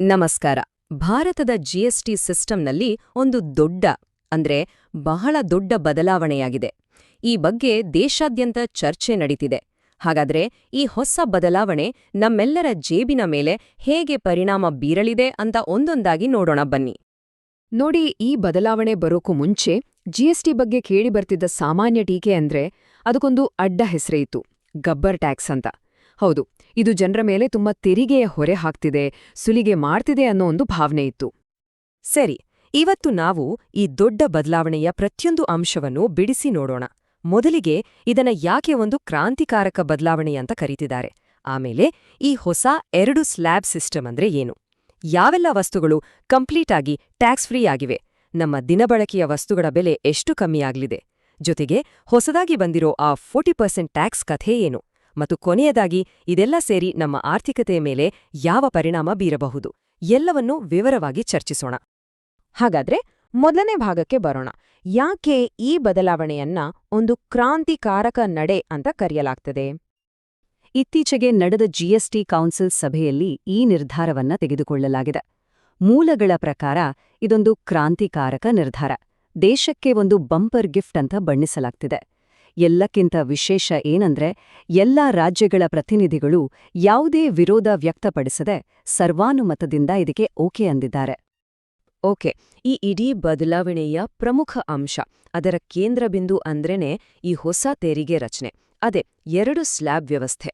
ನಮಸ್ಕಾರ. ಭಾರತದ ಜಿಎಸ್ಟಿ ಸಿಸ್ಟಂನಲ್ಲಿ ಒಂದು ದೊಡ್ಡ, ಅಂದ್ರೆ ಬಹಳ ದೊಡ್ಡ ಬದಲಾವಣೆಯಾಗಿದೆ. ಈ ಬಗ್ಗೆ ದೇಶಾದ್ಯಂತ ಚರ್ಚೆ ನಡೀತಿದೆ. ಹಾಗಾದ್ರೆ ಈ ಹೊಸ ಬದಲಾವಣೆ ನಮ್ಮೆಲ್ಲರ ಜೇಬಿನ ಮೇಲೆ ಹೇಗೆ ಪರಿಣಾಮ ಬೀರಲಿದೆ ಅಂತ ಒಂದೊಂದಾಗಿ ನೋಡೋಣ ಬನ್ನಿ. ನೋಡಿ, ಈ ಬದಲಾವಣೆ ಬರೋಕು ಮುಂಚೆ ಜಿಎಸ್ಟಿ ಬಗ್ಗೆ ಕೇಳಿ ಬರ್ತಿದ್ದ ಸಾಮಾನ್ಯ ಟೀಕೆ ಅಂದ್ರೆ ಅದಕ್ಕೊಂದು ಅಡ್ಡ ಹೆಸರೇ ಇತ್ತು, ಗಬ್ಬರ್ ಟ್ಯಾಕ್ಸ್ ಅಂತ. ಹೌದು, ಇದು ಜನರ ಮೇಲೆ ತುಂಬಾ ತೆರಿಗೆಯ ಹೊರೆ ಹಾಕ್ತಿದೆ, ಸುಲಿಗೆ ಮಾಡ್ತಿದೆ ಅನ್ನೋ ಒಂದು ಭಾವನೆ ಇತ್ತು. ಸರಿ, ಇವತ್ತು ನಾವು ಈ ದೊಡ್ಡ ಬದಲಾವಣೆಯ ಪ್ರತಿಯೊಂದು ಅಂಶವನ್ನು ಬಿಡಿಸಿ ನೋಡೋಣ. ಮೊದಲಿಗೆ ಇದನ್ನ ಯಾಕೆ ಒಂದು ಕ್ರಾಂತಿಕಾರಕ ಬದಲಾವಣೆ ಅಂತ ಕರೀತಿದ್ದಾರೆ. ಆಮೇಲೆ ಈ ಹೊಸ ಎರಡು ಸ್ಲ್ಯಾಬ್ ಸಿಸ್ಟಮ್ ಅಂದ್ರೆ ಏನು? ಯಾವೆಲ್ಲ ವಸ್ತುಗಳು ಕಂಪ್ಲೀಟ್ ಆಗಿ ಟ್ಯಾಕ್ಸ್ ಫ್ರೀ ಆಗಿವೆ? ನಮ್ಮ ದಿನಬಳಕೆಯ ವಸ್ತುಗಳ ಬೆಲೆ ಎಷ್ಟು ಕಮ್ಮಿಯಾಗಲಿದೆ ಜೊತೆಗೆ ಹೊಸದಾಗಿ ಬಂದಿರೋ ಆ ಫೋರ್ಟಿ ಪರ್ಸೆಂಟ್ ಟ್ಯಾಕ್ಸ್ ಕಥೆ ಏನು? ಮತ್ತು ಕೊನೆಯದಾಗಿ ಇದೆಲ್ಲ ಸೇರಿ ನಮ್ಮ ಆರ್ಥಿಕತೆಯ ಮೇಲೆ ಯಾವ ಪರಿಣಾಮ ಬೀರಬಹುದು ಎಲ್ಲವನ್ನೂ ವಿವರವಾಗಿ ಚರ್ಚಿಸೋಣ. ಹಾಗಾದ್ರೆ ಮೊದಲನೇ ಭಾಗಕ್ಕೆ ಬರೋಣ. ಯಾಕೆ ಈ ಬದಲಾವಣೆಯನ್ನ ಒಂದು ಕ್ರಾಂತಿಕಾರಕ ನಡೆ ಅಂತ ಕರೆಯಲಾಗ್ತದೆ? ಇತ್ತೀಚೆಗೆ ನಡೆದ ಜಿಎಸ್ಟಿ ಕೌನ್ಸಿಲ್ ಸಭೆಯಲ್ಲಿ ಈ ನಿರ್ಧಾರವನ್ನ ತೆಗೆದುಕೊಳ್ಳಲಾಗಿದೆ. ಮೂಲಗಳ ಪ್ರಕಾರ ಇದೊಂದು ಕ್ರಾಂತಿಕಾರಕ ನಿರ್ಧಾರ. ದೇಶಕ್ಕೆ ಒಂದು ಬಂಪರ್ ಗಿಫ್ಟ್ ಅಂತ ಬಣ್ಣಿಸಲಾಗ್ತಿದೆ. ಎಲ್ಲಕ್ಕಿಂತ ವಿಶೇಷ ಏನಂದ್ರೆ, ಎಲ್ಲಾ ರಾಜ್ಯಗಳ ಪ್ರತಿನಿಧಿಗಳು ಯಾವುದೇ ವಿರೋಧ ವ್ಯಕ್ತಪಡಿಸದೆ ಸರ್ವಾನುಮತದಿಂದ ಇದಕ್ಕೆ ಓಕೆ ಅಂದಿದ್ದಾರೆ. ಓಕೆ, ಈ ಇಡೀ ಬದಲಾವಣೆಯ ಪ್ರಮುಖ ಅಂಶ, ಅದರ ಕೇಂದ್ರಬಿಂದು ಅಂದ್ರೇನೆ ಈ ಹೊಸ ತೆರಿಗೆ ರಚನೆ. ಅದೇ, ಎರಡು ಸ್ಲ್ಯಾಬ್ ವ್ಯವಸ್ಥೆ.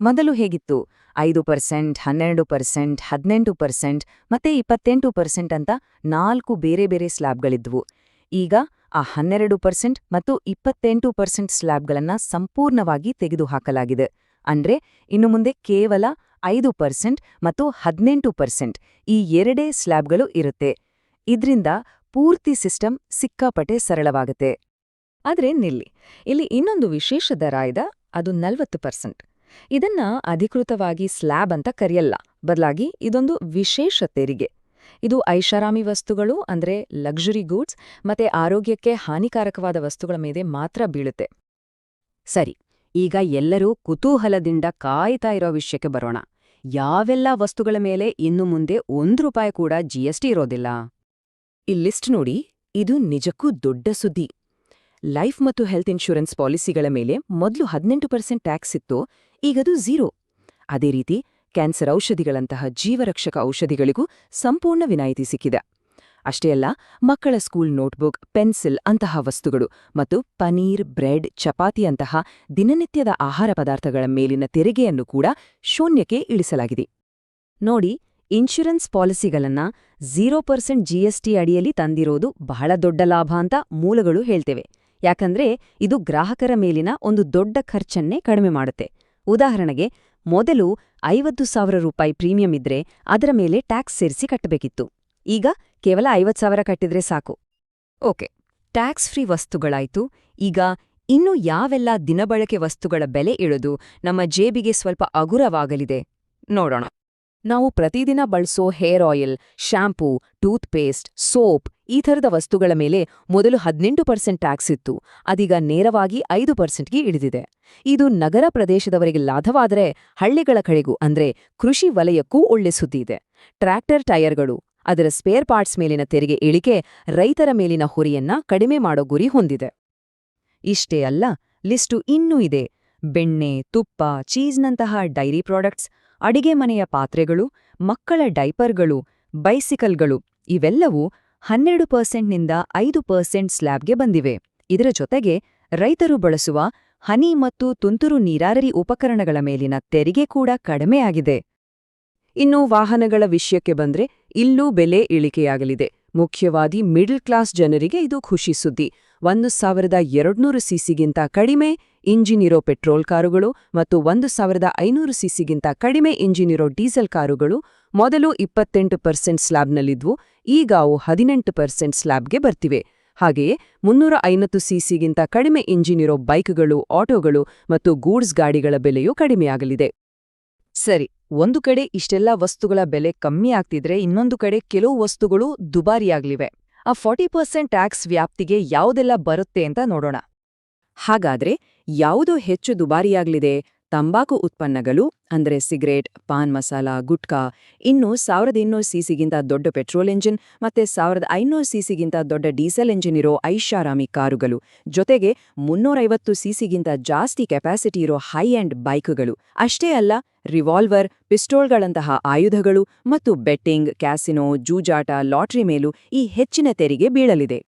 ಮೊದಲು ಹೇಗಿತ್ತು? ಐದು ಪರ್ಸೆಂಟ್, ಹನ್ನೆರಡು ಪರ್ಸೆಂಟ್, ಹದಿನೆಂಟು ಪರ್ಸೆಂಟ್ ಮತ್ತೆ ಇಪ್ಪತ್ತೆಂಟು ಪರ್ಸೆಂಟ್ ಅಂತ ನಾಲ್ಕು ಬೇರೆ ಬೇರೆ ಸ್ಲ್ಯಾಬ್ಗಳಿದ್ವು. ಈಗ ಆ ಹನ್ನೆರಡು ಪರ್ಸೆಂಟ್ ಮತ್ತು ಇಪ್ಪತ್ತೆಂಟು ಪರ್ಸೆಂಟ್ ಸ್ಲ್ಯಾಬ್ಗಳನ್ನು ಸಂಪೂರ್ಣವಾಗಿ ತೆಗೆದುಹಾಕಲಾಗಿದೆ. ಅಂದ್ರೆ, ಇನ್ನು ಮುಂದೆ ಕೇವಲ ಐದು ಪರ್ಸೆಂಟ್ ಮತ್ತು ಹದಿನೆಂಟು ಪರ್ಸೆಂಟ್ ಈ ಎರಡೇ ಸ್ಲ್ಯಾಬ್ಗಳು ಇರುತ್ತೆ. ಇದ್ರಿಂದ ಪೂರ್ತಿ ಸಿಸ್ಟಮ್ ಸಿಕ್ಕಾಪಟ್ಟೆ ಸರಳವಾಗುತ್ತೆ. ಆದ್ರೆ ನಿಲ್ಲಿ, ಇಲ್ಲಿ ಇನ್ನೊಂದು ವಿಶೇಷ ದರ ಇದೆ ಅದು ನಲ್ವತ್ತು ಪರ್ಸೆಂಟ್. ಇದನ್ನ ಅಧಿಕೃತವಾಗಿ ಸ್ಲ್ಯಾಬ್ ಅಂತ ಕರೆಯಲ್ಲ. ಬದಲಾಗಿ ಇದೊಂದು ವಿಶೇಷ ತೆರಿಗೆ. ಇದು ಐಷಾರಾಮಿ ವಸ್ತುಗಳು, ಅಂದ್ರೆ ಲಕ್ಸುರಿ ಗೂಡ್ಸ್ ಮತ್ತೆ ಆರೋಗ್ಯಕ್ಕೆ ಹಾನಿಕಾರಕವಾದ ವಸ್ತುಗಳ ಮೇಲೆ ಮಾತ್ರ ಬೀಳುತ್ತೆ. ಸರಿ, ಈಗ ಎಲ್ಲರೂ ಕುತೂಹಲದಿಂದ ಕಾಯ್ತಾ ಇರೋ ವಿಷಯಕ್ಕೆ ಬರೋಣ. ಯಾವೆಲ್ಲ ವಸ್ತುಗಳ ಮೇಲೆ ಇನ್ನು ಮುಂದೆ ಒಂದು ರೂಪಾಯಿ ಕೂಡ ಜಿಎಸ್ಟಿ ಇರೋದಿಲ್ಲ? ಈ ಲಿಸ್ಟ್ ನೋಡಿ, ಇದು ನಿಜಕ್ಕೂ ದೊಡ್ಡ ಸುದ್ದಿ. ಲೈಫ್ ಮತ್ತು ಹೆಲ್ತ್ ಇನ್ಶೂರೆನ್ಸ್ ಪಾಲಿಸಿಗಳ ಮೇಲೆ ಮೊದಲು ಹದಿನೆಂಟು ಪರ್ಸೆಂಟ್ ಟ್ಯಾಕ್ಸ್ ಇತ್ತು ಈಗದು ಝೀರೋ. ಅದೇ ರೀತಿ ಕ್ಯಾನ್ಸರ್ ಔಷಧಿಗಳಂತಹ ಜೀವರಕ್ಷಕ ಔಷಧಿಗಳಿಗೂ ಸಂಪೂರ್ಣ ವಿನಾಯಿತಿ ಸಿಕ್ಕಿದೆ. ಅಷ್ಟೇ ಅಲ್ಲ, ಮಕ್ಕಳ ಸ್ಕೂಲ್ ನೋಟ್ಬುಕ್, ಪೆನ್ಸಿಲ್ ಅಂತಹ ವಸ್ತುಗಳು ಮತ್ತು ಪನೀರ್, ಬ್ರೆಡ್ ಚಪಾತಿಯಂತಹ ದಿನನಿತ್ಯದ ಆಹಾರ ಪದಾರ್ಥಗಳ ಮೇಲಿನ ತೆರಿಗೆಯನ್ನು ಕೂಡ ಶೂನ್ಯಕ್ಕೆ ಇಳಿಸಲಾಗಿದೆ. ನೋಡಿ, ಇನ್ಶೂರೆನ್ಸ್ ಪಾಲಿಸಿಗಳನ್ನ ಝೀರೋ ಪರ್ಸೆಂಟ್ ಜಿಎಸ್ಟಿ ಅಡಿಯಲ್ಲಿ ತಂದಿರೋದು ಬಹಳ ದೊಡ್ಡ ಲಾಭ ಅಂತ ಮೂಲಗಳು ಹೇಳ್ತೇವೆ. ಯಾಕಂದ್ರೆ ಇದು ಗ್ರಾಹಕರ ಮೇಲಿನ ಒಂದು ದೊಡ್ಡ ಖರ್ಚನ್ನೇ ಕಡಿಮೆ ಮಾಡುತ್ತೆ. ಉದಾಹರಣೆಗೆ ಮೊದಲು ಐವತ್ತು ಸಾವಿರ ರೂಪಾಯಿ ಪ್ರೀಮಿಯಂ ಇದ್ರೆ ಅದರ ಮೇಲೆ ಟ್ಯಾಕ್ಸ್ ಸೇರಿಸಿ ಕಟ್ಟಬೇಕಿತ್ತು. ಈಗ ಕೇವಲ ಐವತ್ತು ಸಾವಿರ ಕಟ್ಟಿದ್ರೆ ಸಾಕು. ಓಕೆ, ಟ್ಯಾಕ್ಸ್ ಫ್ರೀ ವಸ್ತುಗಳಾಯ್ತು. ಈಗ ಇನ್ನು ಯಾವೆಲ್ಲ ದಿನಬಳಕೆ ವಸ್ತುಗಳ ಬೆಲೆ ಇಳಿದು ನಮ್ಮ ಜೇಬಿಗೆ ಸ್ವಲ್ಪ ಅಗುರವಾಗಲಿದೆ, ನೋಡೋಣ. ನಾವು ಪ್ರತಿದಿನ ಬಳಸೋ hair oil, shampoo toothpaste soap ಈ ಥರದ ವಸ್ತುಗಳ ಮೇಲೆ ಮೊದಲು ಹದಿನೆಂಟು ಪರ್ಸೆಂಟ್ ಟ್ಯಾಕ್ಸ್ ಇತ್ತು, ಅದೀಗ ನೇರವಾಗಿ ಐದು ಪರ್ಸೆಂಟ್ಗೆ ಇಳಿದಿದೆ. ಇದು ನಗರ ಪ್ರದೇಶದವರಿಗೆ ಲಾಭವಾದರೆ ಹಳ್ಳಿಗಳ ಕಡೆಗೂ ಅಂದ್ರೆ ಕೃಷಿ ವಲಯಕ್ಕೂ ಒಳ್ಳೆ ಸುದ್ದಿ ಇದೆ. ಟ್ರ್ಯಾಕ್ಟರ್ ಟೈರ್ಗಳು ಅದರ ಸ್ಪೇರ್ ಪಾರ್ಟ್ಸ್ ಮೇಲಿನ ತೆರಿಗೆ ಇಳಿಕೆ ರೈತರ ಮೇಲಿನ ಹೊರೆಯನ್ನ ಕಡಿಮೆ ಮಾಡೋ ಗುರಿ ಹೊಂದಿದೆ. ಇಷ್ಟೇ ಅಲ್ಲ, ಲಿಸ್ಟು ಇನ್ನೂ ಇದೆ. ಬೆಣ್ಣೆ, ತುಪ್ಪ, ಚೀಸ್ನಂತಹ ಡೈರಿ ಪ್ರಾಡಕ್ಟ್ಸ್ ಅಡಿಗೆ ಮನೆಯ ಪಾತ್ರೆಗಳು, ಮಕ್ಕಳ ಡೈಪರ್ಗಳು, ಬೈಸಿಕಲ್ಗಳು ಇವೆಲ್ಲವೂ ಹನ್ನೆರಡು ಪರ್ಸೆಂಟ್ನಿಂದ ಐದು ಪರ್ಸೆಂಟ್ ಸ್ಲ್ಯಾಬ್ಗೆ ಬಂದಿವೆ. ಇದರ ಜೊತೆಗೆ ರೈತರು ಬಳಸುವ ಹನಿ ಮತ್ತು ತುಂತುರು ನೀರಾರರಿ ಉಪಕರಣಗಳ ಮೇಲಿನ ತೆರಿಗೆ ಕೂಡ ಕಡಿಮೆಯಾಗಿದೆ. ಇನ್ನು ವಾಹನಗಳ ವಿಷಯಕ್ಕೆ ಬಂದ್ರೆ ಇಲ್ಲೂ ಬೆಲೆ ಇಳಿಕೆಯಾಗಲಿದೆ. ಮುಖ್ಯವಾಗಿ ಮಿಡಲ್ ಕ್ಲಾಸ್ ಜನರಿಗೆ ಇದು ಖುಷಿ ಸುದ್ದಿ. ಒಂದು ಸಾವಿರದ ಎರಡ್ನೂರು ಸಿಸಿಗಿಂತ ಕಡಿಮೆ ಇಂಜಿನಿರೋ ಪೆಟ್ರೋಲ್ ಕಾರುಗಳು ಮತ್ತು ಒಂದು ಸಾವಿರದ ಐನೂರು ಸಿಸಿಗಿಂತ ಕಡಿಮೆ ಇಂಜಿನಿರೋ ಡೀಸೆಲ್ ಕಾರುಗಳು ಮೊದಲು ಇಪ್ಪತ್ತೆಂಟು ಪರ್ಸೆಂಟ್ ಸ್ಲ್ಯಾಬ್ನಲ್ಲಿದ್ವು ಈಗ ಅವು ಹದಿನೆಂಟು ಪರ್ಸೆಂಟ್ ಸ್ಲ್ಯಾಬ್ಗೆ ಬರ್ತಿವೆ. ಹಾಗೆಯೇ ಮುನ್ನೂರ ಐವತ್ತು ಸಿಸಿಗಿಂತ ಕಡಿಮೆ ಇಂಜಿನಿರೋ ಬೈಕ್ಗಳು, ಆಟೋಗಳು ಮತ್ತು ಗೂಡ್ಸ್ ಗಾಡಿಗಳ ಬೆಲೆಯೂ ಕಡಿಮೆಯಾಗಲಿದೆ. ಸರಿ, ಒಂದು ಕಡೆ ಇಷ್ಟೆಲ್ಲ ವಸ್ತುಗಳ ಬೆಲೆ ಕಮ್ಮಿ ಆಗ್ತಿದ್ರೆ ಇನ್ನೊಂದು ಕಡೆ ಕೆಲವು ವಸ್ತುಗಳು ದುಬಾರಿಯಾಗ್ಲಿವೆ. ಆ ಫಾರ್ಟಿ ಪರ್ಸೆಂಟ್ ಟ್ಯಾಕ್ಸ್ ವ್ಯಾಪ್ತಿಗೆ ಯಾವುದೆಲ್ಲ ಬರುತ್ತೆ ಅಂತ ನೋಡೋಣ. ಹಾಗಾದ್ರೆ ಯಾವುದು ಹೆಚ್ಚು ದುಬಾರಿಯಾಗ್ಲಿದೆ. ತಂಬಾಕು ಉತ್ಪನ್ನಗಳು, ಅಂದ್ರೆ ಸಿಗರೇಟ್, ಪಾನ್ ಮಸಾಲ, ಗುಟ್ಕಾ, ಇನ್ನು ಸಾವಿರದ ಇನ್ನೂರು ಸಿಸಿಗಿಂತ ದೊಡ್ಡ ಪೆಟ್ರೋಲ್ ಎಂಜಿನ್ ಮತ್ತೆ ಸಾವಿರದ ಐನೂರು ಸಿಸಿಗಿಂತ ದೊಡ್ಡ ಡೀಸೆಲ್ ಎಂಜಿನ್ ಇರೋ ಐಷಾರಾಮಿ ಕಾರುಗಳು, ಜೊತೆಗೆ ಮುನ್ನೂರೈವತ್ತು ಸಿಸಿಗಿಂತ ಜಾಸ್ತಿ ಕೆಪಾಸಿಟಿ ಇರೋ ಹೈ ಎಂಡ್ ಬೈಕ್ಗಳು, ಅಷ್ಟೇ ಅಲ್ಲ ರಿವಾಲ್ವರ್, ಪಿಸ್ಟೋಲ್ಗಳಂತಹ ಆಯುಧಗಳು ಮತ್ತು ಬೆಟ್ಟಿಂಗ್, ಕ್ಯಾಸಿನೋ, ಜೂಜಾಟ, ಲಾಟ್ರಿ ಮೇಲೂ ಈ ಹೆಚ್ಚಿನ ತೆರಿಗೆ ಬೀಳಲಿದೆ.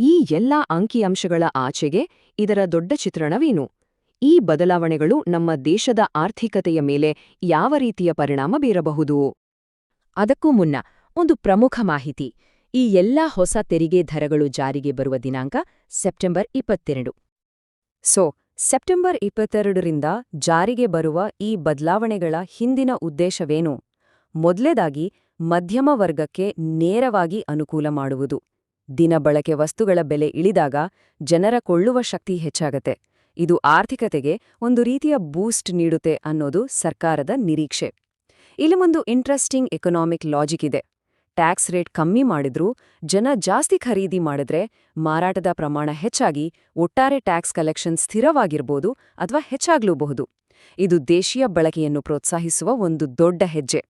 ಈ ಎಲ್ಲಾ ಅಂಕಿಅಂಶಗಳ ಆಚೆಗೆ ಇದರ ದೊಡ್ಡ ಚಿತ್ರಣವೇನು? ಈ ಬದಲಾವಣೆಗಳು ನಮ್ಮ ದೇಶದ ಆರ್ಥಿಕತೆಯ ಮೇಲೆ ಯಾವ ರೀತಿಯ ಪರಿಣಾಮ ಬೀರಬಹುದು? ಅದಕ್ಕೂ ಮುನ್ನ ಒಂದು ಪ್ರಮುಖ ಮಾಹಿತಿ. ಈ ಎಲ್ಲಾ ಹೊಸ ತೆರಿಗೆ ದರಗಳು ಜಾರಿಗೆ ಬರುವ ದಿನಾಂಕ ಸೆಪ್ಟೆಂಬರ್ ಇಪ್ಪತ್ತೆರಡು. ಸೊ, ಸೆಪ್ಟೆಂಬರ್ ಇಪ್ಪತ್ತೆರಡರಿಂದ ಜಾರಿಗೆ ಬರುವ ಈ ಬದಲಾವಣೆಗಳ ಹಿಂದಿನ ಉದ್ದೇಶವೇನು? ಮೊದಲೇದಾಗಿ ಮಧ್ಯಮ ವರ್ಗಕ್ಕೆ ನೇರವಾಗಿ ಅನುಕೂಲ ಮಾಡುವುದು. ದಿನಬಳಕೆ ವಸ್ತುಗಳ ಬೆಲೆ ಇಳಿದಾಗ ಜನರ ಕೊಳ್ಳುವ ಶಕ್ತಿ ಹೆಚ್ಚಾಗತ್ತೆ. ಇದು ಆರ್ಥಿಕತೆಗೆ ಒಂದು ರೀತಿಯ ಬೂಸ್ಟ್ ನೀಡುತ್ತೆ ಅನ್ನೋದು ಸರ್ಕಾರದ ನಿರೀಕ್ಷೆ. ಇಲ್ಲಿ ಒಂದು ಇಂಟ್ರೆಸ್ಟಿಂಗ್ ಎಕನಾಮಿಕ್ ಲಾಜಿಕ್ ಇದೆ. ಟ್ಯಾಕ್ಸ್ ರೇಟ್ ಕಮ್ಮಿ ಮಾಡಿದ್ರೂ ಜನ ಜಾಸ್ತಿ ಖರೀದಿ ಮಾಡಿದ್ರೆ ಮಾರಾಟದ ಪ್ರಮಾಣ ಹೆಚ್ಚಾಗಿ ಒಟ್ಟಾರೆ ಟ್ಯಾಕ್ಸ್ ಕಲೆಕ್ಷನ್ ಸ್ಥಿರವಾಗಿರ್ಬೋದು ಅಥವಾ ಹೆಚ್ಚಾಗ್ಲೂಬಹುದು. ಇದು ದೇಶೀಯ ಬಳಕೆಯನ್ನು ಪ್ರೋತ್ಸಾಹಿಸುವ ಒಂದು ದೊಡ್ಡ ಹೆಜ್ಜೆ.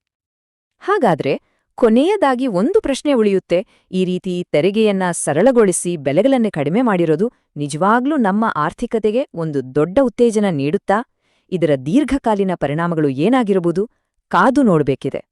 ಹಾಗಾದ್ರೆ ಕೊನೆಯದಾಗಿ ಒಂದು ಪ್ರಶ್ನೆ ಉಳಿಯುತ್ತೆ. ಈ ರೀತಿ ತೆರಿಗೆಯನ್ನ ಸರಳಗೊಳಿಸಿ ಬೆಲೆಗಳನ್ನೇ ಕಡಿಮೆ ಮಾಡಿರೋದು ನಿಜವಾಗ್ಲೂ ನಮ್ಮ ಆರ್ಥಿಕತೆಗೆ ಒಂದು ದೊಡ್ಡ ಉತ್ತೇಜನ ನೀಡುತ್ತಾ? ಇದರ ದೀರ್ಘಕಾಲೀನ ಪರಿಣಾಮಗಳು ಏನಾಗಿರಬಹುದು? ಕಾದು ನೋಡ್ಬೇಕಿದೆ.